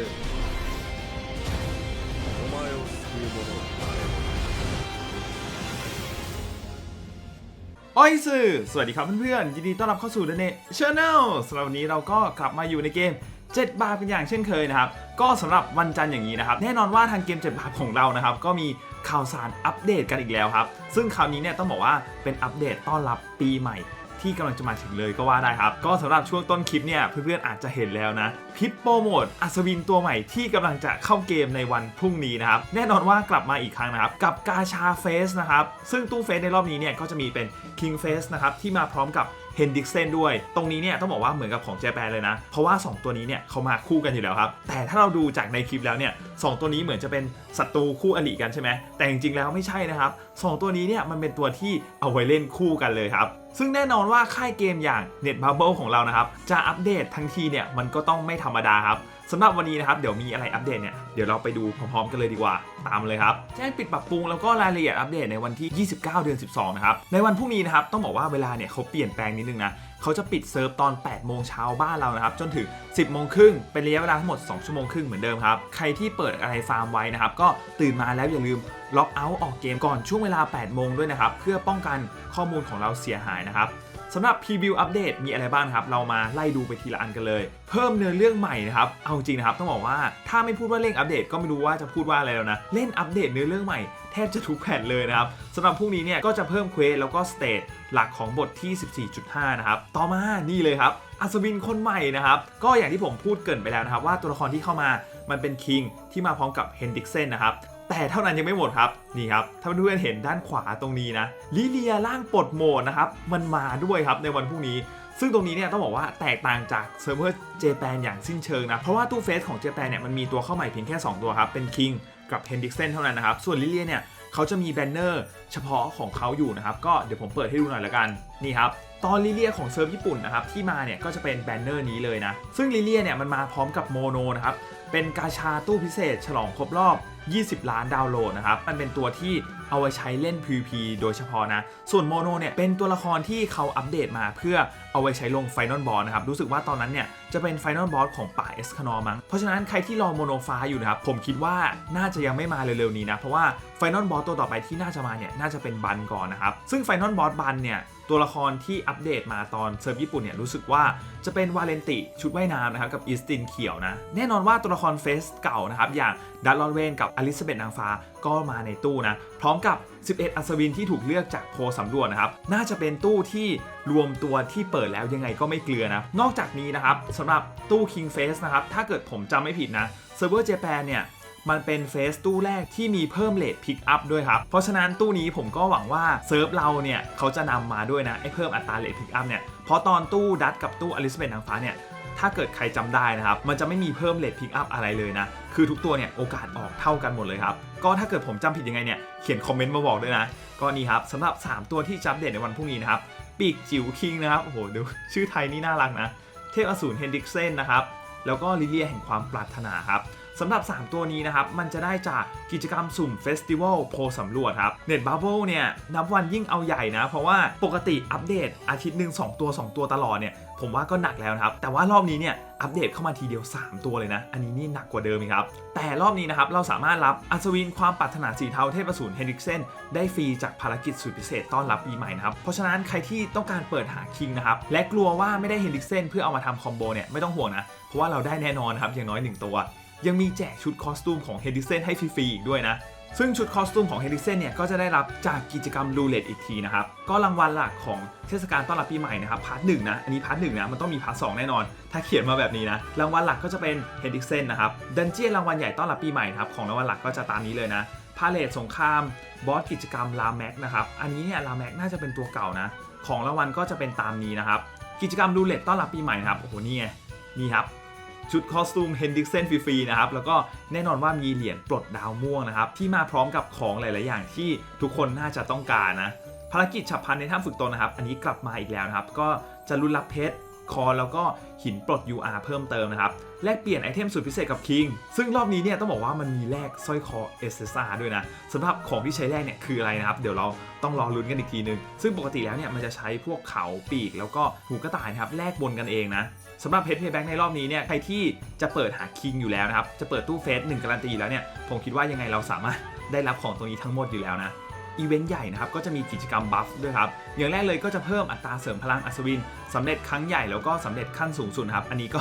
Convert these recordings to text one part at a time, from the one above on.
よお前を救う者はโอ้ยสื่อสวัสดีครับเพื่อนๆ ยินดีต้อนรับเข้าสู่เดนเน่ชาแนลสำหรับวันนี้เราก็กลับมาอยู่ในเกม 7 บาป็นอย่างเช่นเคยนะครับ ก็สำหรับวันจันทร์อย่างนี้นะครับ แน่นอนว่าทางเกม 7 บาปของเรานะครับ ก็มีข่าวสารอัปเดตกันอีกแล้วครับ ซึ่งคราวนี้เนี่ยต้องบอกว่าเป็นอัปเดตต้อนรับปีใหม่ ที่กำลังจะมาถึงเลยก็ว่าได้ครับ ก็สำหรับช่วงต้นคลิปเนี่ยเพื่อนๆอาจจะเห็นแล้วนะพิปโปโมทอัศวินตัวใหม่ที่กำลังจะเข้าเกมในวันพรุ่งนี้นะครับแน่นอนว่ากลับมาอีกครั้งนะครับกับกาชาเฟสนะครับซึ่งตู้เฟสในรอบนี้เนี่ยก็จะมีเป็น King Face นะครับที่มาพร้อมกับเฮนดิกเซนด้วย ตรงนี้เนี่ยต้องบอกว่าเหมือนกับของเจแปนเลยนะ เพราะว่า 2 ตัวนี้เนี่ยเขามาคู่กันอยู่แล้วครับ แต่ถ้าเราดูจากในคลิปแล้วเนี่ยสองตัวนี้เหมือนจะเป็นศัตรูคู่อริกันใช่ไหมแต่จริงๆแล้วไม่ใช่นะครับสองตัวนี้เนี่ยมันเป็นตัวที่เอาไว้เล่นคู่กันเลยครับ ซึ่งแน่นอนว่าค่ายเกมอย่าง Net Bubble ของเรานะครับ จะอัปเดตทั้งทีเนี่ยมันก็ต้องไม่ธรรมดาครับสำหรับวันนี้นะครับเดี๋ยวมีอะไรอัปเดตเนี่ยเดี๋ยวเราไปดูพร้อมๆกันเลยดีกว่าตามเลยครับแจ้งปิดปรับปรุงแล้วก็รายละเอียดอัปเดตในวันที่ 29 เดือน 12 นะครับ ในวันพรุ่งนี้นะครับต้องบอกว่าเวลาเนี่ยเขาเปลี่ยนแปลงนิดนึงนะ เขาจะปิดเซิร์ฟตอน 8 โมงเช้าบ้านเรานะครับ จนถึง 10 โมงครึ่งเป็นระยะเวลาทั้งหมด 2 ชั่วโมงครึ่งเหมือนเดิมครับ ใครที่เปิดอะไรฟาร์มไว้นะครับ ก็ตื่นมาแล้วอย่าลืมล็อกเอาท์ออกเกมก่อนช่วงเวลา 8 โมงด้วยนะครับ เพื่อป้องกันข้อมูลของเราเสียหายนะครับ สำหรับพรีวิวอัปเดตมีอะไรบ้างครับ เรามาไล่ดูไปทีละอันกันเลย เพิ่มเนื้อเรื่องใหม่นะครับ เอาจริงนะครับต้องบอกว่าถ้าไม่พูดว่าเร่งอัปเดตก็ไม่รู้ว่าจะพูดว่าอะไรแล้วนะ เล่นอัปเดตเนื้อเรื่องใหม่แทบจะทุกแผ่นเลยนะครับสำหรับพวกนี้เนี่ยก็จะเพิ่มเควสแล้วก็สเตทหลักของบทที่ 14.5 นะครับ ต่อมานี่เลยครับอัศวินคนใหม่นะครับ ก็อย่างที่ผมพูดเกินไปแล้วนะครับ ว่าตัวละครที่เข้ามามันเป็นคิงที่มาพร้อมกับเฮนดิกเซนนะครับ แต่เท่านั้นยังไม่หมดครับนี่ครับถ้าเพื่อนๆเห็นด้านขวาตรงนี้นะลิเลียร่างปลดโหมดนะครับมันมาด้วยครับในวันพรุ่งนี้ซึ่งตรงนี้เนี่ยต้องบอกว่าแตกต่างจากเซิร์ฟเวอร์เจแปนอย่างสิ้นเชิงนะ เพราะว่าตู้เฟสของเจแปนเนี่ยมันมีตัวเข้าใหม่เพียงแค่ 2 ตัวครับ เป็นคิงกับเฮนดิกเซนเท่านั้นนะครับ ส่วนลิเลียเนี่ยเขาจะมีแบนเนอร์เฉพาะของเขาอยู่นะครับ ก็เดี๋ยวผมเปิดให้ดูหน่อยละกัน นี่ครับ ตอนลิเลียของเซิร์ฟญี่ปุ่นนะครับ ที่มาเนี่ยก็จะเป็นแบนเนอร์นี้เลยนะ ซึ่งลิเลียเนี่ยมันมาพร้อมกับโมโนนะครับเป็นกาชาตู้พิเศษ ฉลองครบรอบ 20 ล้านดาวน์โหลดนะครับ มันเป็นตัวที่เอาไว้ใช้เล่น PVP โดยเฉพาะนะ ส่วนโมโนเนี่ยเป็นตัวละครที่เขาอัปเดตมาเพื่อเอาไว้ใช้ลงไฟนอลบอสนะครับ รู้สึกว่าตอนนั้นเนี่ยจะเป็นไฟนอลบอสของป่าเอสคานอมั้ง เพราะฉะนั้นใครที่รอโมโนฟ้าอยู่นะครับ ผมคิดว่าน่าจะยังไม่มาเร็วๆนี้นะ เพราะว่าไฟนอลบอสตัวต่อไปที่น่าจะมาเนี่ยน่าจะเป็นบันก่อนนะครับ ซึ่งไฟนอลบอสบันเนี่ย ตัวละครที่อัปเดตมาตอนเซิร์ฟญี่ปุ่นเนี่ยรู้สึกว่าจะเป็นวาเลนติชุดว่ายน้ำนะครับกับอีสตินเขียวนะแน่นอนว่าตัวละครเฟสเก่านะครับอย่างดัตลอนเวนกับอลิซาเบธนางฟ้าก็มาในตู้นะพร้อมกับ 11 อัศวินที่ถูกเลือกจากโพลสำรวจนะครับน่าจะเป็นตู้ที่รวมตัวที่เปิดแล้วยังไงก็ไม่เกลือนะนอกจากนี้นะครับสำหรับตู้ King Face นะครับถ้าเกิดผมจำไม่ผิดนะเซิร์ฟเวอร์เจแปนเนี่ย มันเป็นเฟสตู้แรกที่มีเพิ่มเลทพิกอัพด้วยครับ เพราะฉะนั้นตู้นี้ผมก็หวังว่าเซิร์ฟเราเนี่ยเขาจะนำมาด้วยนะไอ้เพิ่มอัตราเลทพิกอัพเนี่ยเพราะตอนตู้ดัตกับตู้อลิซาเบธนางฟ้าเนี่ยถ้าเกิดใครจำได้นะครับ มันจะไม่มีเพิ่มเลทพิกอัพอะไรเลยนะ คือทุกตัวเนี่ยโอกาสออกเท่ากันหมดเลยครับ ก็ถ้าเกิดผมจำผิดยังไงเนี่ย เขียนคอมเมนต์มาบอกด้วยนะ ก็นี่ครับสำหรับ 3 ตัวที่จะอัปเดตในวันพรุ่งนี้นะครับ ปีกจิ๋วคิงนะครับ โอ้โห ดู ชื่อไทยนี่น่ารักนะ เทพอสูรเฮนดิกเซนนะครับ แล้วก็ลิเลียแห่งความปรารถนาครับ สำหรับ 3 ตัวนี้นะครับ มันจะได้จากกิจกรรมสุ่มเฟสติวัลโพสำรวจครับเน็ตบับเบิลเนี่ยนับวันยิ่งเอาใหญ่นะ เพราะว่าปกติอัปเดตอาทิตย์หนึ่ง2ตัว 2 ตัวตลอดเนี่ยผมว่าก็หนักแล้วนะครับ แต่ว่ารอบนี้เนี่ยอัปเดตเข้ามาทีเดียว 3 ตัวเลยนะ อันนี้นี่หนักกว่าเดิมครับ แต่รอบนี้นะครับ เราสามารถรับอัศวินความปรารถนาสีเทาเทพสูรเฮนริกเซนได้ฟรีจากภารกิจสุดพิเศษต้อนรับปีใหม่นะครับ เพราะฉะนั้นใครที่ต้องการเปิดหาคิงนะครับ และกลัวว่าไม่ได้เฮนริกเซนเพื่อเอามาทำคอมโบเนี่ยไม่ต้องห่วงนะ เพราะว่าเราได้แน่นอนครับอย่างน้อย 1 ตัว ยังมีแจกชุดคอสตูมของเฮนริเซนให้ฟรีๆอีกด้วยนะ ซึ่งชุดคอสตูมของเฮลิเซนเนี่ยก็จะได้รับจากกิจกรรมรูเลตอีกทีนะครับ ก็รางวัลหลักของเทศกาลต้อนรับปีใหม่นะครับพาร์ทหนึ่งนะ อันนี้พาร์ทหนึ่งนะ มันต้องมีพาร์ทสองแน่นอน ถ้าเขียนมาแบบนี้นะ รางวัลหลักก็จะเป็นเฮลิเซนนะครับดันเจียนรางวัลใหญ่ต้อนรับปีใหม่นะครับของรางวัลหลักก็จะตามนี้เลยนะพาเลทสงครามบอสกิจกรรมลาแม็กนะครับอันนี้เนี่ยลาแม็กน่าจะเป็นตัวเก่านะของรางวัลก็จะเป็นตามนี้นะครับกิจกรรมรูเลตต้อนรับปีใหม่นะครับโอ้โหนี่ไงนี่ครับ ชุดคอสตูมเฮนดิกเซนฟรีๆนะครับ แล้วก็แน่นอนว่ามีเหรียญปลดดาวม่วงนะครับ ที่มาพร้อมกับของหลาย ๆ อย่างที่ทุกคนน่าจะต้องการนะ ภารกิจฉับพลันในถ้ำฝึกตนนะครับ อันนี้กลับมาอีกแล้วนะครับ ก็จะรุนรับเพชรคอแล้วก็หินปลด UR เพิ่มเติมนะครับ แลกเปลี่ยนไอเทมสุดพิเศษกับคิง ซึ่งรอบนี้เนี่ยต้องบอกว่ามันมีแลกสร้อยคอ SSR ด้วยนะสำหรับของที่ใช้แลกเนี่ยคืออะไรนะครับ เดี๋ยวเราต้องรอลุ้นกันอีกทีนึง ซึ่งปกติแล้วเนี่ยมันจะใช้พวกเขาปีกแล้วก็หูกระต่ายนะครับแลกบนกันเองนะ สำหรับเพจเพย์แบ็กในรอบนี้เนี่ยใครที่จะเปิดหาคิงอยู่แล้วนะครับ จะเปิดตู้เฟสหนึ่งการันตีแล้วเนี่ยผมคิดว่ายังไงเราสามารถได้รับของตรงนี้ทั้งหมดอยู่แล้วนะอีเวนต์ใหญ่นะครับก็จะมีกิจกรรมบัฟด้วยครับ อย่างแรกเลยก็จะเพิ่มอัตราเสริมพลังอัศวินสำเร็จครั้งใหญ่แล้วก็สำเร็จขั้นสูงสุดครับ อันนี้ก็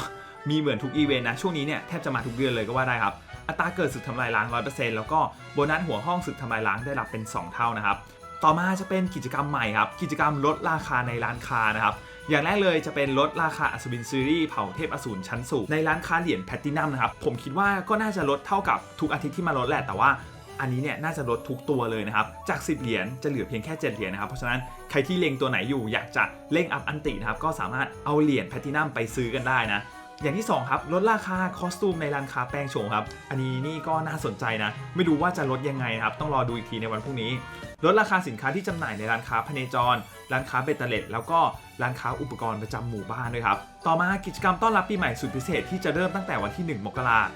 มีเหมือนทุกอีเวนต์นะ ช่วงนี้เนี่ยแทบจะมาทุกเดือนเลยก็ว่าได้ครับ อัตราเกิดศึกทำลายล้าง 100%แล้วก็โบนัสหัวห้องศึกทำลายล้างได้รับเป็น 2 เท่านะครับ ต่อมาจะเป็นกิจกรรมใหม่ครับ กิจกรรมลดราคาในร้านค้านะครับ อย่างแรกเลยจะเป็นลดราคาอัศวินซีรีส์เผ่าเทพอสูรชั้นสูงในร้านค้าเหรียญแพตตินัมนะครับผมคิดว่าก็น่าจะลดเท่ากับทุกอาทิตย์ที่มาลดแหละแต่ว่าอันนี้เนี่ยน่าจะลดทุกตัวเลยนะครับ จาก 10 เหรียญจะเหลือเพียงแค่ 7 เหรียญนะครับ เพราะฉะนั้นใครที่เล็งตัวไหนอยู่อยากจะเร่งอัพอันตินะครับ ก็สามารถเอาเหรียญแพตตินัมไปซื้อกันได้นะ อย่างที่ 2 ครับลดราคาคอสตูมในร้านค้าแป้งโฉมครับ อันนี้นี่ก็น่าสนใจนะ ไม่รู้ว่าจะลดยังไงนะครับ ต้องรอดูอีกทีในวันพรุ่งนี้ ลดราคาสินค้าที่จำหน่ายในร้านค้าพเนจร ร้านค้าเบตเตอร์เลตแล้วก็ ร้านค้าอุปกรณ์ประจำหมู่บ้านด้วยครับ ต่อมากิจกรรมต้อนรับปีใหม่สุดพิเศษที่จะเริ่มตั้งแต่วันที่ 1 มกราค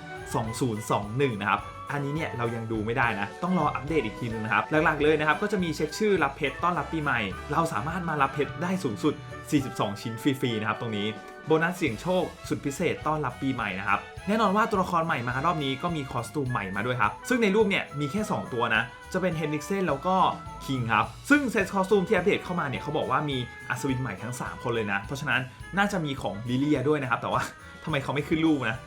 ม 2021 นะครับ อันนี้เนี่ยเรายังดูไม่ได้นะ ต้องรออัปเดตอีกทีนึงนะครับ หลักๆเลยนะครับก็จะมีเช็คชื่อรับเพชรต้อนรับปีใหม่ เราสามารถมารับเพชรได้สูงสุด 42 ชิ้นฟรีๆนะครับตรงนี้ โบนัสเสี่ยงโชคสุดพิเศษต้อนรับปีใหม่นะครับ แน่นอนว่าตัวละครใหม่มารอบนี้ก็มีคอสตูมใหม่มาด้วยครับ ซึ่งในรูปเนี่ยมีแค่ 2 ตัวนะ จะเป็นเฮนริกเซนแล้วก็คิงครับ ซึ่งเซตคอสตูมที่อัปเดตเข้ามาเนี่ยเขาบอกว่ามีอัศวินใหม่ทั้ง 3 คนเลยนะ เพราะฉะนั้นน่าจะมีของลิเลียด้วยนะครับ แต่ว่าทำไมเขาไม่ขึ้นรูปนะ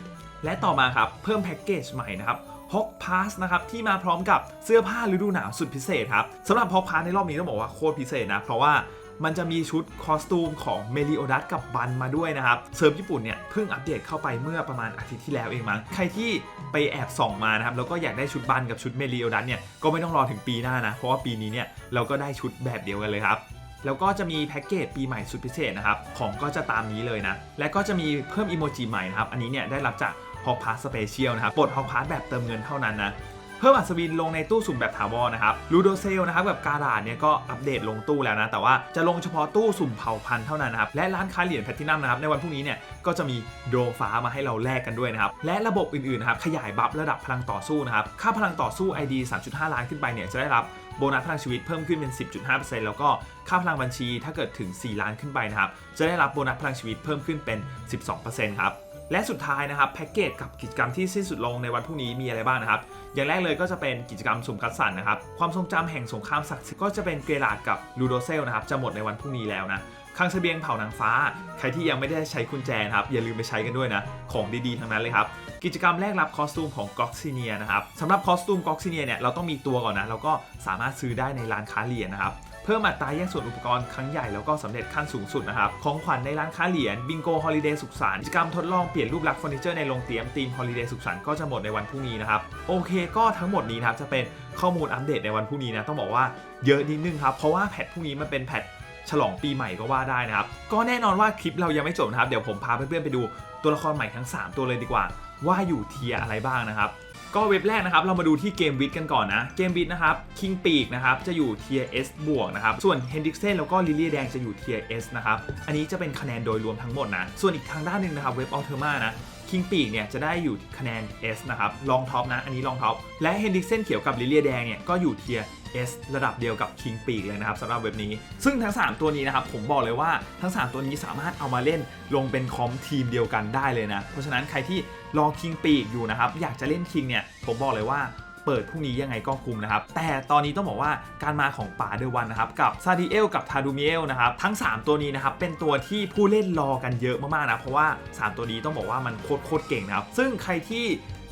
และต่อมาครับเพิ่มแพ็กเกจใหม่นะครับฮอกพาสนะครับที่มาพร้อมกับเสื้อผ้าฤดูหนาวสุดพิเศษครับสำหรับฮอกพาสในรอบนี้ต้องบอกว่าโคตรพิเศษนะ เพราะว่า มันจะมีชุดคอสตูมของเมลิโอดัสกับบันมาด้วยนะครับ เซิร์ฟญี่ปุ่นเนี่ยเพิ่งอัปเดตเข้าไปเมื่อประมาณอาทิตย์ที่แล้วเองมั้ง ใครที่ไปแอบส่องมานะครับ แล้วก็อยากได้ชุดบันกับชุดเมลิโอดัสเนี่ยก็ไม่ต้องรอถึงปีหน้านะ เพราะว่าปีนี้เนี่ยเราก็ได้ชุดแบบเดียวกันเลยครับแล้วก็จะมีแพ็กเกจปีใหม่สุดพิเศษนะครับ ของก็จะตามนี้เลยนะ และก็จะมีเพิ่มอีโมจิใหม่นะครับ อันนี้เนี่ยได้รับจากฮอกพาสสเปเชียลนะครับปลดฮอกพาสแบบเติมเงินเท่านั้นนะ เพิ่มอัศวินลงในตู้สุ่มแบบถาวรนะครับลูโดเซลนะครับกับการาดเนี่ยก็อัปเดตลงตู้แล้วนะแต่ว่าจะลงเฉพาะตู้สุ่มเผ่าพันธุ์เท่านั้นนะครับและร้านค้าเหรียญแพลตินัมนะครับในวันพรุ่งนี้เนี่ยก็จะมีโดฟ้ามาให้เราแลกกันด้วยนะครับและระบบอื่นๆนะครับขยายบัฟระดับพลังต่อสู้นะครับค่าพลังต่อสู้ ID 3.5 ล้านขึ้นไปเนี่ยจะได้รับโบนัสพลังชีวิตเพิ่มขึ้นเป็น 10.5%แล้วก็ค่าพลังบัญชีถ้าเกิดถึง 4 ล้านขึ้นไปนะครับจะได้รับโบนัสพลังชีวิตเพิ่มขึ้นเป็น 12%ครับ และสุดท้ายนะครับแพ็กเกจกับกิจกรรมที่สิ้นสุดลงในวันพรุ่งนี้มีอะไรบ้างนะครับ อย่างแรกเลยก็จะเป็นกิจกรรมสุ่มคัดสรรนะครับ ความทรงจำแห่งสงครามศักดิ์สิทธิ์ก็จะเป็นเกรลาดกับลูโดเซลนะครับจะหมดในวันพรุ่งนี้แล้วนะคลังเสบียงเผ่านางฟ้า ใครที่ยังไม่ได้ใช้กุญแจนะครับ อย่าลืมไปใช้กันด้วยนะ ของดีๆ ทั้งนั้นเลยครับ กิจกรรมแรกรับคอสตูมของก็อกซิเนียนะครับสำหรับคอสตูมก็อกซิเนียเนี่ยเราต้องมีตัวก่อนนะ แล้วก็สามารถซื้อได้ในร้านค้าเหรียญนะครับ พิ่มอัตราแย่งส่วนอุปกรณ์ครั้งใหญ่แล้วก็สำเร็จขั้นสูงสุดนะครับ ของขวัญในร้านค้าเหรียญบิงโกฮอลิเดย์สุขสันต์กิจกรรมทดลองเปลี่ยนรูปลักษณ์เฟอร์นิเจอร์ในโรงเตรียมธีมฮอลิเดย์สุขสันต์ก็จะหมดในวันพรุ่งนี้นะครับ โอเคก็ทั้งหมดนี้นะครับจะเป็นข้อมูลอัปเดตในวันพรุ่งนี้นะต้องบอกว่าเยอะนิดนึงครับเพราะว่าแพทพรุ่งนี้มันเป็นแพทฉลองปีใหม่ก็ว่าได้นะครับ ก็แน่นอนว่าคลิปเรายังไม่จบนะครับ เดี๋ยวผมพาเพื่อนๆไปดูตัวละครใหม่ทั้ง 3 ตัวเลยดีกว่า ว่าอยู่เทียอะไรบ้างนะครับ ก็เว็บแรกนะครับเรามาดูที่เกมวิดกันก่อนนะเกมวิดนะครับคิงปีกนะครับจะอยู่เทียร์ S บวกนะครับส่วนเฮนดิกเซนแล้วก็ลิเลียแดงจะอยู่เทียร์ S นะครับอันนี้จะเป็นคะแนนโดยรวมทั้งหมดนะส่วนอีกทางด้านหนึ่งนะครับเว็บอัลเทอร์มานะ คิงปีกเนี่ยจะได้อยู่คะแนน S นะครับลองท็อปนะ อันนี้ลองท็อป และเฮนดิกเซนเขียวกับลิเลียแดงเนี่ยก็อยู่เทียร์ S ระดับเดียวกับคิงปีกเลยนะครับสำหรับเว็บนี้ ซึ่งทั้ง 3 ตัวนี้นะครับ ผมบอกเลยว่าทั้ง 3 ตัวนี้สามารถเอามาเล่นลงเป็นคอมทีมเดียวกันได้เลยนะ เพราะฉะนั้นใครที่รอคิงปีกอยู่นะครับ อยากจะเล่นคิงเนี่ยผมบอกเลยว่า เปิดพรุ่งนี้ยังไงก็คุมนะครับ แต่ตอนนี้ต้องบอกว่าการมาของป่าเดวันนะครับ กับซาดิเอลกับทาดูมิเอลนะครับ ทั้ง 3 ตัวนี้นะครับ เป็นตัวที่ผู้เล่นรอกันเยอะมากๆนะ เพราะว่า 3 ตัวนี้ต้องบอกว่ามันโคตรเก่งนะครับ ซึ่งใครที่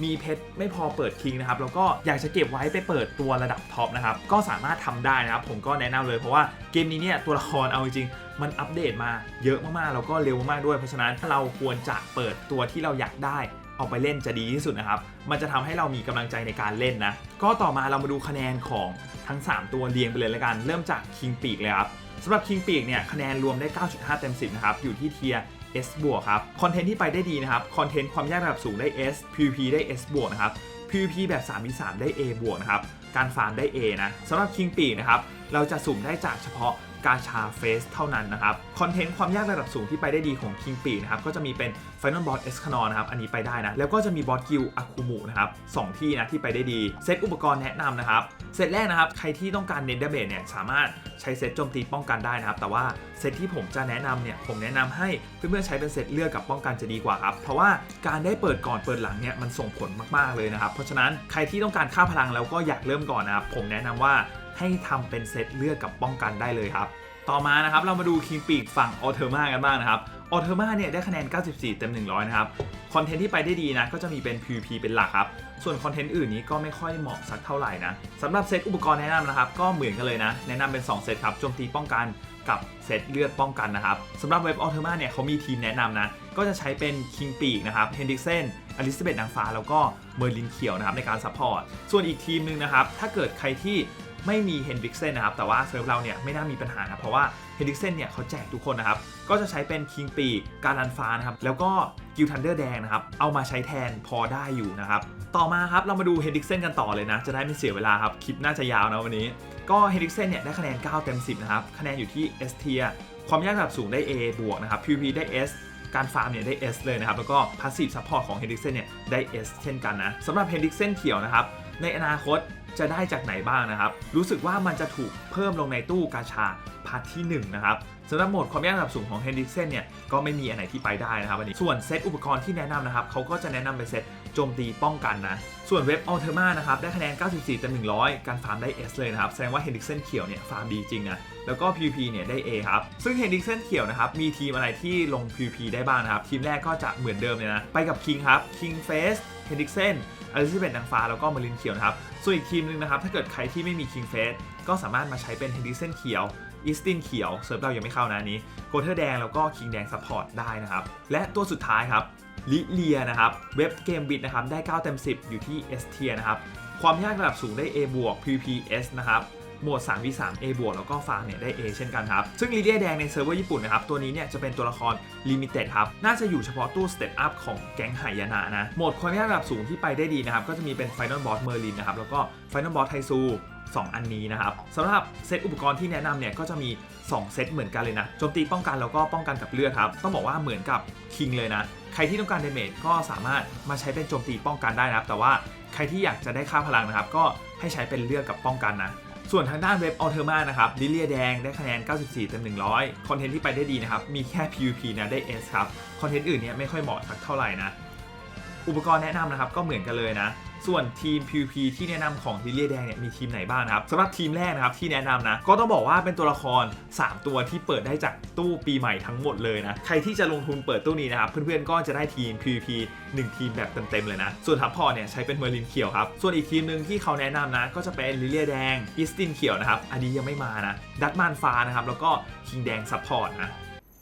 มีเพชรไม่พอเปิดคิงนะครับแล้วก็อยากจะเก็บไว้ไปเปิดตัวระดับท็อปนะครับก็สามารถทำได้นะครับผมก็แนะนำเลยเพราะว่าเกมนี้เนี่ยตัวละครเอาจริงมันอัปเดตมาเยอะมากๆ แล้วก็เร็วมากๆด้วย เพราะฉะนั้นเราควรจะเปิดตัวที่เราอยากได้ เอาไปเล่นจะดีที่สุดนะครับ มันจะทำให้เรามีกำลังใจในการเล่นนะ ก็ต่อมาเรามาดูคะแนนของทั้ง 3 ตัวเรียงไปเลยละกัน เริ่มจาก King Peak เลยครับสำหรับ King Peak เนี่ยคะแนนรวมได้ 9.5 เต็ม 10 นะครับ อยู่ที่เทียร์ S บวกครับ คอนเทนต์ที่ไปได้ดีนะครับ คอนเทนต์ความยากระดับสูงได้ S PVP ได้ S บวกนะครับ PVP แบบ3 v 3ได้ A บวกนะครับ การฟาร์มได้ A นะสำหรับ King Peak นะครับ เราจะสุ่มได้จากเฉพาะ กาชาเฟสเท่านั้นนะครับ คอนเทนต์ความยากระดับสูงที่ไปได้ดีของ King p e นะครับ ก็จะมีเป็น Final Boss e s c a n o r นะครับ อันนี้ไปได้นะ แล้วก็จะมีบอสกิลอะคูมูนะครับสองที่นะที่ไปได้ดี เซตอุปกรณ์แนะนำนะครับ เซตแรกนะครับ ใครที่ต้องการเน้นดาเมจเนี่ยสามารถใช้เซตโจมตีป้องกันได้นะครับ แต่ว่าเซตที่ผมจะแนะนำเนี่ยผมแนะนำให้เพื่อนๆใช้เป็นเซตเลือกกับป้องกันจะดีกว่าครับ เพราะว่าการได้เปิดก่อนเปิดหลังเนี่ยมันส่งผลมากๆเลยนะครับ เพราะฉะนั้นใครที่ต้องการค่าพลังแล้วก็อยากเริ่มก่อนนะครับผมแนะนำว่า ให้ทำเป็นเซตเลือกกับป้องกันได้เลยครับ ต่อมานะครับเรามาดูคิงปีกฝั่งออเทอร์มากันบ้างนะครับออเทอร์มาเนี่ยได้คะแนน 94 เต็ม 100 นะครับ คอนเทนต์ที่ไปได้ดีนะก็จะมีเป็น PVP เป็นหลักครับ ส่วนคอนเทนต์อื่นนี้ก็ไม่ค่อยเหมาะสักเท่าไหร่นะสำหรับเซตอุปกรณ์แนะนำนะครับ ก็เหมือนกันเลยนะ แนะนำเป็น 2 เซตครับโจมตีป้องกันกับเซตเลือดป้องกันนะครับสำหรับเว็บออเทอร์มาเนี่ยเขามีทีมแนะนำนะ ก็จะใช้เป็นคิงปีกนะครับเฮนดิกเซนอลิซาเบธนางฟ้าแล้วก็เมอร์ลินเขียวนะครับในการซัพพอร์ตส่วนอีกทีมหนึงนะครับถ้าเกิดใครที่ ไม่มีเฮนดิกเซนนะครับ แต่ว่าเซิร์ฟเราเนี่ยไม่น่ามีปัญหานะ เพราะว่าเฮนดิกเซนเนี่ยเขาแจกทุกคนนะครับ ก็จะใช้เป็นคิงปีการันฟ้านะครับ แล้วก็กิลทันเดอร์แดงนะครับ เอามาใช้แทนพอได้อยู่นะครับ ต่อมาครับเรามาดูเฮนดิกเซนกันต่อเลยนะ จะได้ไม่เสียเวลาครับ คลิปน่าจะยาวนะวันนี้ ก็เฮนดิกเซนเนี่ยได้คะแนน 9 เต็ม 10 นะครับ คะแนนอยู่ที่ S tier ความยากระดับสูงได้ A บวกนะครับ PVP ได้ S การฟาร์มเนี่ยได้ S เลยนะครับ แล้วก็ Passive Support ของ h e n d r i x e n เนี่ยได้ S เช่นกันนะสำหรับ h e n d r i x e n เขียวนะครับในอนาคต จะได้จากไหนบ้างนะครับ รู้สึกว่ามันจะถูกเพิ่มลงในตู้กาชาพาร์ทที่ 1 นะครับสำหรับโหมดความยากระดับสูงของ h e n d r i x e n เนี่ยก็ไม่มีอันไหนที่ไปได้นะครับวันนี้ส่วนเซตอุปกรณ์ที่แนะนำนะครับเขาก็จะแนะนำเป็นเซตโจมตีป้องกันนะ ส่วนเว็บ a l t e r m a นะครับได้คะแนน 94เต็ม100 การฟาร์มได้ S เลยนะครับ แสดงว่า h e n d r i x e n เขียวเนี่ยฟาร์มดีจริงนะแล้วก็ PVP เนี่ยได้ A ครับ ซึ่ง h e n d r i x e n เขียวนะครับมีทีมอะไรที่ลง PVP ได้บ้างนะครับทีมแรกก็จะเหมือนเดิมเลยนะไปกับ King ครับ King Face h e n d r i x e n อลิซาเบธนางฟ้าแล้วก็มารินเขียวนะครับ ส่วนอีกทีมหนึงนะครับ ถ้าเกิดใครที่ไม่มีคิงเฟสก็สามารถมาใช้เป็น h e n d r i x e n เขียวอีสตินเขียวเซิร์ฟเรายังไม่เข้านะนนี้โกเทอร์แดงแล้วก็คิงแดงซัพพอร์ตได้นะครับ และตัวสุดท้ายครับลิเลียนะครับ เว็บเกมบิดนะครับ ได้ 9 เต็ม 10 อยู่ที่ S เทียนะครับ ความยากระดับสูงได้ A บวก PPS นะครับ หมด 3v3 A บวกแล้วก็ฟาร์มเนี่ยได้ A เช่นกันครับ ซึ่งลิเลียแดงในเซิร์ฟเวอร์ญี่ปุ่นนะครับ ตัวนี้เนี่ยจะเป็นตัวละครลิมิเต็ดครับ น่าจะอยู่เฉพาะตู้สเตตอัพของแก๊งไหายนะนะ โหมดความยากระดับสูงที่ไปได้ดีนะครับ ก็จะมีเป็น Final Boss Merlin นนะครับ แล้วก็ Final Boss ไทซู2 อันนี้นะครับสำหรับเซตอุปกรณ์ที่แนะนำเนี่ยก็จะมี 2 เซตเหมือนกันเลยนะโจมตีป้องกันแล้วก็ป้องกันกับเลือดครับ ต้องบอกว่าเหมือนกับคิงเลยนะ ใครที่ต้องการเดเมจก็สามารถมาใช้เป็นโจมตีป้องกันได้นะครับ แต่ว่าใครที่อยากจะได้ค่าพลังนะครับ ก็ให้ใช้เป็นเลือดกับป้องกันนะ ส่วนทางด้านเว็บออเทอร์มานะครับลิเลียแดงได้คะแนน 94 เต็ม 100 คอนเทนต์ที่ไปได้ดีนะครับ มีแค่ PVP นะได้ S ครับ คอนเทนต์อื่นเนี่ยไม่ค่อยเหมาะสักเท่าไหร่นะ อุปกรณ์แนะนำนะครับก็เหมือนกันเลยนะ ส่วนทีม PVP ที่แนะนำของลิเลียแดงเนี่ยมีทีมไหนบ้างนะครับสำหรับทีมแรกนะครับที่แนะนำนะก็ต้องบอกว่าเป็นตัวละคร 3 ตัวที่เปิดได้จากตู้ปีใหม่ทั้งหมดเลยนะใครที่จะลงทุนเปิดตู้นี้นะครับเพื่อนๆก็จะได้ทีม PVP 1 ทีมแบบเต็มๆเลยนะส่วนทัพพอเนี่ยใช้เป็นเมอร์ลินเขียวครับส่วนอีกทีมหนึ่งที่เขาแนะนำนะก็จะเป็นลิเลียแดงอิสตินเขียวนะครับอันนี้ยังไม่มานะดัตมานฟ้านะครับแล้วก็คิงแดงซัพพอร์ตนะ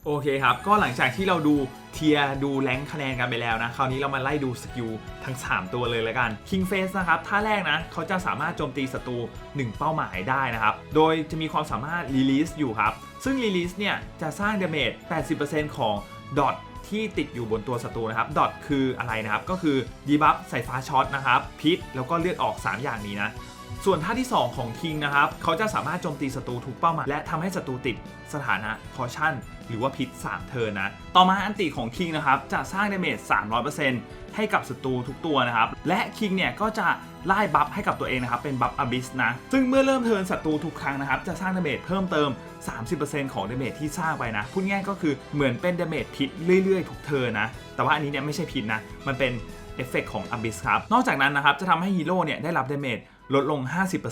โอเคครับ ก็หลังจากที่เราดูเทียดูแรงคะแนนกันไปแล้วนะ คราวนี้เรามาไล่ดูสกิลทั้ง 3 ตัวเลยแล้วกัน King Face นะครับท่าแรกนะ เขาจะสามารถโจมตีศัตรู 1 เป้าหมายได้นะครับ โดยจะมีความสามารถ Release อยู่ครับ ซึ่ง Release เนี่ย จะสร้างดาเมจ 80%ของดอทที่ติดอยู่บนตัวศัตรูนะครับ ดอทคืออะไรนะครับ ก็คือดีบัฟใส่ฟ้าช็อตนะครับ พิษ แล้วก็เลือดออก 3 อย่างนี้นะส่วนท่าที่ 2 ของคิงนะครับ เขาจะสามารถโจมตีศัตรูทุกเป้าหมายและทำให้ศัตรูติดสถานะพอชั่น หรือว่าพิษ3เทิร์นนะ ต่อมาอันติของคิงนะครับจะสร้างดาเมจ 300%ให้กับศัตรูทุกตัวนะครับ และคิงเนี่ยก็จะไล่บัฟให้กับตัวเองนะครับ เป็นบัฟอบิสนะ ซึ่งเมื่อเริ่มเทิร์นศัตรูทุกครั้งนะครับ จะสร้างดาเมจเพิ่มเติม 30%ของดาเมจที่สร้างไปนะ พูดง่ายก็คือเหมือนเป็นดาเมจพิษเรื่อยๆ ทุกเทิร์นนะ แต่ว่าอันนี้เนี่ยไม่ใช่พิษนะ มันเป็นเอฟเฟกของ Abyss ครับ นอกจากนั้นนะครับจะทำให้ฮีโร่เนี่ยได้รับดาเมจลดลง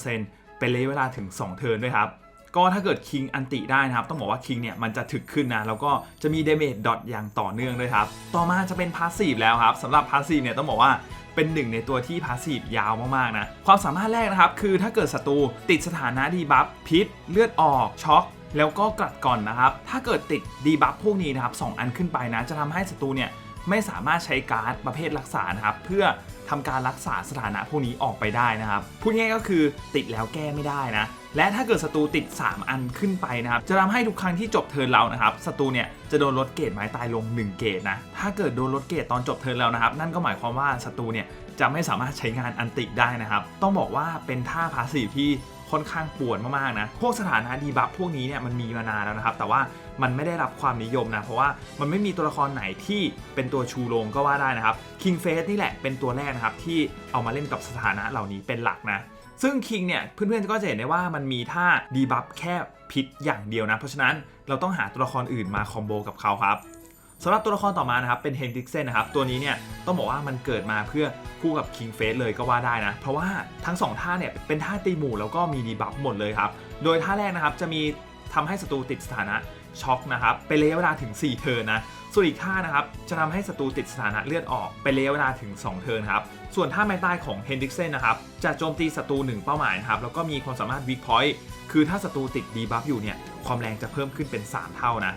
50%เป็นระยะเวลาถึง 2 เทิร์นด้วยครับ ก็ถ้าเกิดคิงอันติได้นะครับ ต้องบอกว่าคิงเนี่ยมันจะถึกขึ้นนะ แล้วก็จะมีเดเมจดอทอย่างต่อเนื่องด้วยครับ ต่อมาจะเป็นพาสซีฟแล้วครับสำหรับพาสซีฟเนี่ยต้องบอกว่าเป็นหนึ่งในตัวที่พาสซีฟยาวมากๆนะ ความสามารถแรกนะครับ คือถ้าเกิดศัตรูติดสถานะดีบัฟพิษ เลือดออกช็อกแล้วก็กลัดก่อนนะครับ ถ้าเกิดติดดีบัฟพวกนี้นะครับสองอันขึ้นไปนะ จะทำให้ศัตรูเนี่ยไม่สามารถใช้การ์ดประเภทรักษานะครับ เพื่อทำการรักษาสถานะพวกนี้ออกไปได้นะครับ พูดง่ายก็คือติดแล้วแก้ไม่ได้นะ และถ้าเกิดศัตรูติด 3 อันขึ้นไปนะครับ จะทำให้ทุกครั้งที่จบเทิร์นเรานะครับศัตรูเนี่ยจะโดนลดเกรดไม้ตายลง 1 เกรดนะ ถ้าเกิดโดนลดเกรดตอนจบเทิร์นแล้วนะครับ นั่นก็หมายความว่าศัตรูเนี่ยจะไม่สามารถใช้งานอันติได้นะครับ ต้องบอกว่าเป็นท่าพาสซีฟที่ค่อนข้างปวดมากๆนะ พวกสถานะดีบัฟพวกนี้เนี่ยมันมีมานานแล้วนะครับ แต่ว่ามันไม่ได้รับความนิยมนะ เพราะว่ามันไม่มีตัวละครไหนที่เป็นตัวชูโรงก็ว่าได้นะครับ King Face นี่แหละเป็นตัวแรกนะครับที่เอามาเล่นกับสถานะเหล่านี้เป็นหลักนะ ซึ่ง King เนี่ยเพื่อนๆก็จะเห็นได้ว่ามันมีท่าดีบัฟแค่พิษอย่างเดียวนะ เพราะฉะนั้นเราต้องหาตัวละครอื่นมาคอมโบกับเขาครับสำหรับตัวละครต่อมานะครับเป็นเฮนดิกเซนนะครับตัวนี้เนี่ยต้องบอกว่ามันเกิดมาเพื่อคู่กับคิงเฟสเลยก็ว่าได้นะ เพราะว่าทั้งสองท่าเนี่ยเป็นท่าตีหมู่แล้วก็มีดีบัฟหมดเลยครับ โดยท่าแรกนะครับจะมีทำให้ศัตรูติดสถานะช็อกนะครับเป็นระยะเวลาถึง 4 เทิร์นนะ ส่วนอีกท่านะครับจะทำให้ศัตรูติดสถานะเลือดออกเป็นระยะเวลาถึง 2 เทิร์นครับ ส่วนท่าไม้ตายของเฮนดิกเซนนะครับจะโจมตีศัตรู1เป้าหมายนะครับแล้วก็มีความสามารถวิกพอยต์คือถ้าศัตรูติดดีบัฟอยู่เนี่ยความแรงจะเพิ่มขึ้นเป็น 3 เท่านะ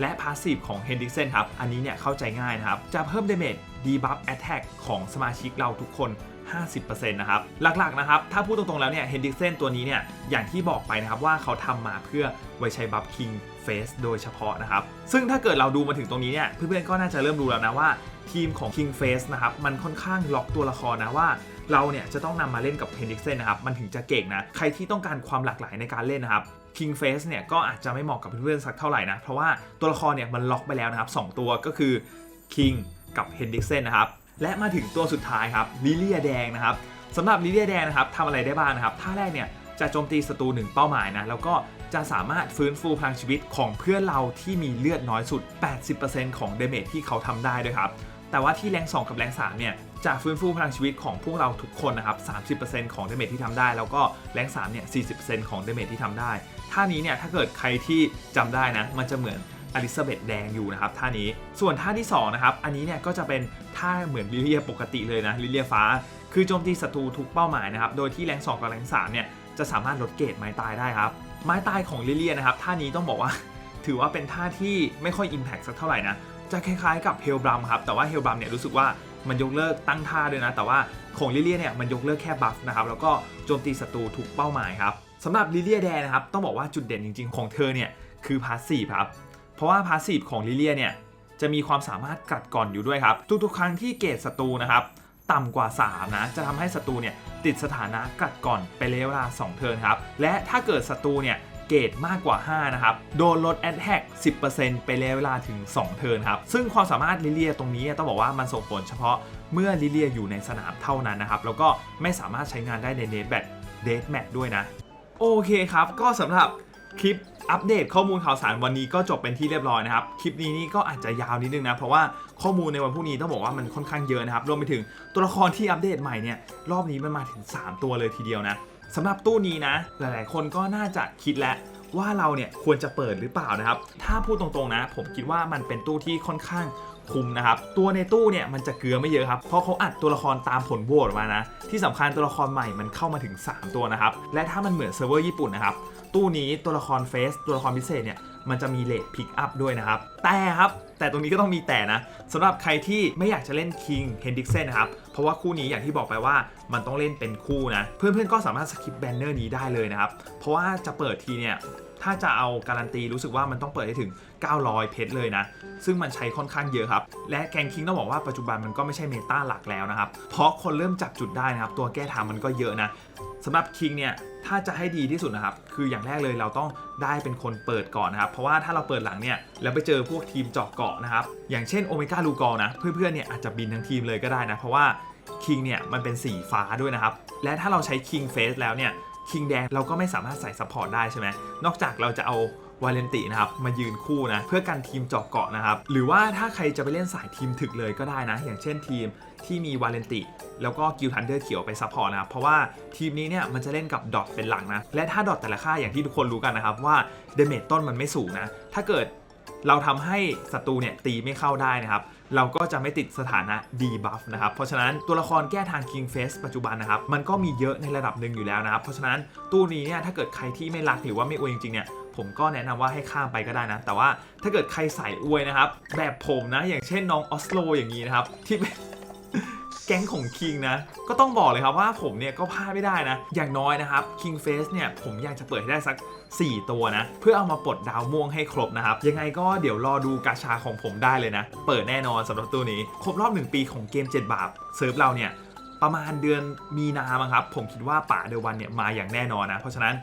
และพาสซีฟของเฮนดิกเซนครับ อันนี้เนี่ยเข้าใจง่ายนะครับ จะเพิ่มเดเมจดีบัฟแอตแทกของสมาชิกเราทุกคน 50%นะครับ หลักๆนะครับ ถ้าพูดตรงๆแล้วเนี่ยเฮนดิกเซนตัวนี้เนี่ย อย่างที่บอกไปนะครับว่าเขาทำมาเพื่อไว้ใช้บัฟคิงเฟสโดยเฉพาะนะครับ ซึ่งถ้าเกิดเราดูมาถึงตรงนี้เนี่ย เพื่อนๆก็น่าจะเริ่มรู้แล้วนะว่าทีมของ King Face นะครับ มันค่อนข้างล็อกตัวละครนะว่าเราเนี่ยจะต้องนำมาเล่นกับเฮนดิกเซนนะครับ มันถึงจะเก่งนะ ใครที่ต้องการความหลากหลายในการเล่นนะครับ King Face เนี่ยก็อาจจะไม่เหมาะกับเพื่อนๆสักเท่าไหร่นะ เพราะว่าตัวละครเนี่ยมันล็อกไปแล้วนะครับ2ตัวก็คือ King กับ Hendrickson นะครับ และมาถึงตัวสุดท้ายครับลิเลียแดงนะครับสำหรับลิเลียแดงนะครับทำอะไรได้บ้างนะครับท่าแรกเนี่ยจะโจมตีศัตรูหนึ่งเป้าหมายนะแล้วก็จะสามารถฟื้นฟูพลังชีวิตของเพื่อนเราที่มีเลือดน้อยสุด 80%ของเดเมจที่เขาทำได้ด้วยครับแต่ว่าที่แรง 2 กับแรง3เนี่ยจะฟื้นฟูพลังชีวิตของพวกเราทุกคนนะครับ 30%ของเดเมจที่ทำได้ แล้วก็แรง3เนี่ย 40%ของเดเมจที่ทำได้ ท่านี้เนี่ยถ้าเกิดใครที่จำได้นะมันจะเหมือน อลิซาเบธแดงอยู่นะครับท่านี้ส่วนท่าที่2นะครับอันนี้เนี่ยก็จะเป็นท่าเหมือนลิเลียปกติเลยนะลิเลียฟ้า คือโจมตีศัตรูทุกเป้าหมายนะครับโดยที่แรง2กับแรง3เนี่ยจะสามารถลดเกรดไม้ตายได้ครับไม้ตายของลิเลียนะครับท่านี้ต้องบอกว่า ถือว่าเป็นท่าที่ไม่ค่อย Impact สักเท่าไหร่นะจะคล้ายๆกับเฮลบรัมครับแต่ว่าเฮลบรัมเนี่ยรู้สึกว่ามันยกเลิกตั้งท่าด้วยนะ แต่ว่าของลิเลียเนี่ยมันยกเลิกแค่บัฟนะครับแล้วก็โจมตีศัตรูทุกเป้าหมายครับสำหรับลิเลียแดงนะครับต้องบอกว่าจุดเด่นจริงๆ ของเธอเนี่ยคือพาสซีฟครับ เพราะว่าพาสซีฟของลิเลียเนี่ยจะมีความสามารถกัดก่อนอยู่ด้วยครับ ทุกๆ ครั้งที่เกรดศัตรูนะครับต่ำกว่า 3 นะ จะทำให้ศัตรูเนี่ยติดสถานะกัดก่อนไปเลยเวลา 2 เทิร์นครับ และถ้าเกิดศัตรูเนี่ยเกรดมากกว่า 5 นะครับ โดนลดแอดแท็ก10%ไปเลยเวลาถึง 2 เทิร์นครับ ซึ่งความสามารถลิเลียตรงนี้ต้องบอกว่ามันส่งผลเฉพาะเมื่อลิเลียอยู่ในสนามเท่านั้นนะครับ แล้วก็ไม่สามารถใช้งานได้ในเนทแบทเดทแมทด้วยนะ โอเคครับ ก็สำหรับ คลิปอัปเดตข้อมูลข่าวสารวันนี้ก็จบเป็นที่เรียบร้อยนะครับ คลิปนี้นี่ก็อาจจะยาวนิดนึงนะ เพราะว่าข้อมูลในวันพรุ่งนี้ต้องบอกว่ามันค่อนข้างเยอะนะครับ รวมไปถึงตัวละครที่อัปเดตใหม่เนี่ยรอบนี้มันมาถึง 3 ตัวเลยทีเดียวนะสำหรับตู้นี้นะ หลายๆ คนก็น่าจะคิดแล้วว่าเราเนี่ยควรจะเปิดหรือเปล่านะครับ ถ้าพูดตรงๆนะ ผมคิดว่ามันเป็นตู้ที่ค่อนข้างคุมนะครับ ตัวในตู้เนี่ยมันจะเกลือไม่เยอะครับ เพราะเขาอัดตัวละครตามผลโหวตมานะ ที่สำคัญตัวละครใหม่มันเข้ามาถึง 3 ตัวนะครับ และถ้ามันเหมือนเซิร์ฟเวอร์ญี่ปุ่นนะครับ ตู้นี้ตัวละครเฟสตัวละครพิเศษเนี่ยมันจะมีเลทพิกอัพด้วยนะครับ แต่ครับ แต่ตรงนี้ก็ต้องมีแต่นะสำหรับใครที่ไม่อยากจะเล่นคิงเฮนดิกเซนนะครับ เพราะว่าคู่นี้อย่างที่บอกไปว่ามันต้องเล่นเป็นคู่นะ เพื่อนๆก็สามารถสกิปแบนเนอร์นี้ได้เลยนะครับ เพราะว่าจะเปิดทีเนี่ยถ้าจะเอาการันตีรู้สึกว่ามันต้องเปิดให้ถึง 900 เพชรเลยนะ ซึ่งมันใช้ค่อนข้างเยอะครับ และแกงคิงต้องบอกว่าปัจจุบันมันก็ไม่ใช่เมตาหลักแล้วนะครับ เพราะคนเริ่มจับจุดได้นะครับ ตัวแก้ทางมันก็เยอะนะสำหรับคิงเนี่ย ถ้าจะให้ดีที่สุดนะครับ คืออย่างแรกเลยเราต้องได้เป็นคนเปิดก่อนนะครับ เพราะว่าถ้าเราเปิดหลังเนี่ยแล้วไปเจอพวกทีมเจาะเกาะนะครับ อย่างเช่นโอเมก้าลูกอนะ เพื่อนๆเนี่ยอาจจะบินทั้งทีมเลยก็ได้นะ เพราะว่าคิงเนี่ยมันเป็นสีฟ้าด้วยนะครับ และถ้าเราใช้คิงเฟสแล้วเนี่ยคิงแดงเราก็ไม่สามารถใส่ซัพพอร์ตได้ใช่ไหมนอกจากเราจะเอาวาเลนตินะครับมายืนคู่นะเพื่อกันทีมเจาะเกาะนะครับ หรือว่าถ้าใครจะไปเล่นสายทีมถึกเลยก็ได้นะ อย่างเช่นทีมที่มีวาเลนติ แล้วก็กิลทันเดอร์เขียวไปซัพพอร์ตนะครับ เพราะว่าทีมนี้เนี่ยมันจะเล่นกับดอทเป็นหลักนะ และถ้าดอทแต่ละค่าอย่างที่ทุกคนรู้กันนะครับว่าเดเมจต้นมันไม่สูงนะ ถ้าเกิดเราทำให้ศัตรูเนี่ยตีไม่เข้าได้นะครับ เราก็จะไม่ติดสถานะ debuff นะครับ เพราะฉะนั้นตัวละครแก้ทาง King Face ปัจจุบันนะครับ มันก็มีเยอะในระดับหนึ่งอยู่แล้วนะครับ เพราะฉะนั้นตู้นี้เนี่ยถ้าเกิดใครที่ไม่รักหรือว่าไม่อวยจริงๆเนี่ยผมก็แนะนำว่าให้ข้ามไปก็ได้นะ แต่ว่าถ้าเกิดใครใส่อวยนะครับ แบบผมนะ อย่างเช่นน้องออสโลอย่างนี้นะครับที่เป็น แก๊งของคิงนะ ก็ต้องบอกเลยครับว่าผมเนี่ยก็พลาดไม่ได้นะ อย่างน้อยนะครับ King Face เนี่ยผมอยากจะเปิดให้ได้สัก 4 ตัวนะ เพื่อเอามาปลดดาวม่วงให้ครบนะครับ ยังไงก็เดี๋ยวรอดูกาชาของผมได้เลยนะ เปิดแน่นอนสำหรับตัวนี้ ครบรอบ 1 ปีของเกม 7 บาทเซิร์ฟเราเนี่ยประมาณเดือนมีนามั้งครับ ผมคิดว่าป่าเดวันเนี่ยมาอย่างแน่นอนนะ เพราะฉะนั้น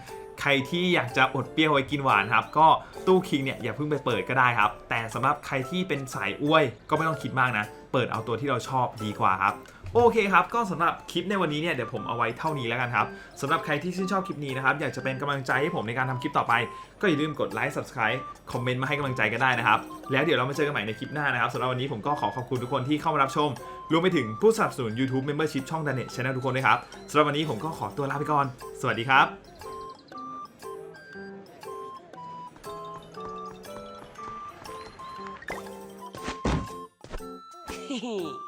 ใครที่อยากจะอดเปรี้ยวไว้กินหวานครับ ก็ตู้คิงเนี่ยอย่าเพิ่งไปเปิดก็ได้ครับ แต่สำหรับใครที่เป็นสายอ้วยก็ไม่ต้องคิดมากนะ เปิดเอาตัวที่เราชอบดีกว่าครับ โอเคครับ ก็สำหรับคลิปในวันนี้เนี่ยเดี๋ยวผมเอาไว้เท่านี้แล้วกันครับสำหรับใครที่ชื่นชอบคลิปนี้นะครับอยากจะเป็นกำลังใจให้ผมในการทำคลิปต่อไป ก็อย่าลืมกดไลค์ subscribe คอมเมนต์มาให้กำลังใจกันได้นะครับ แล้วเดี๋ยวเรามาเจอกันใหม่ในคลิปหน้านะครับสำหรับวันนี้ผมก็ขอขอบคุณทุกคนที่เข้ามารับชมรวมไปถึงผู้สนับสนุน YouTube Membership ช่อง d a n e t Channel ทุกคนด้วยครับสำหรับวันนี้ผมก็ขอตัวลาไปก่อน สวัสดีครับ Hee